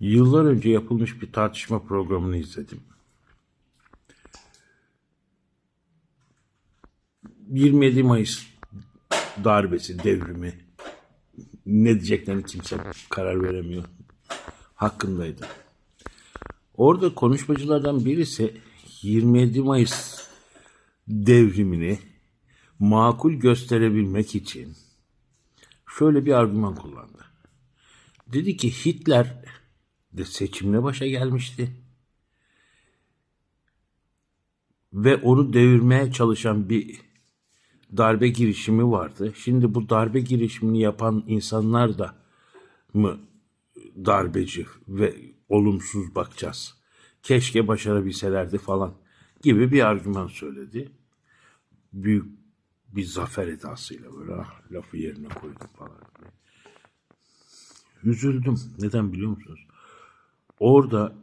Yıllar önce yapılmış bir tartışma programını izledim. 27 Mayıs darbesi, devrimi ne diyeceklerini kimse karar veremiyor. Hakkındaydı. Orada konuşmacılardan birisi 27 Mayıs devrimini makul gösterebilmek için şöyle bir argüman kullandı. Dedi ki Hitler de seçimle başa gelmişti. Ve onu devirmeye çalışan bir darbe girişimi vardı. Şimdi bu darbe girişimini yapan insanlar da mı darbeci ve olumsuz bakacağız. Keşke başarabilselerdi falan gibi bir argüman söyledi. Büyük bir zafer edasıyla böyle ah, lafı yerine koydum falan. Üzüldüm. Neden biliyor musunuz? Orada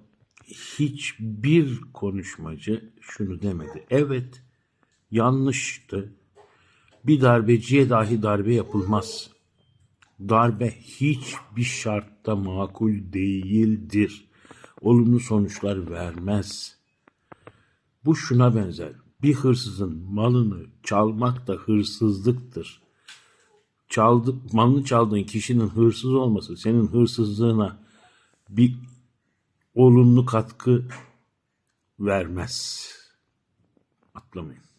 hiçbir konuşmacı şunu demedi. Evet yanlıştı. Bir darbeciye dahi darbe yapılmaz. Darbe hiçbir şartta makul değildir. Olumlu sonuçlar vermez. Bu şuna benzer. Bir hırsızın malını çalmak da hırsızlıktır. Çaldı, malını çaldığın kişinin hırsız olması senin hırsızlığına bir olumlu katkı vermez. Atlamayın.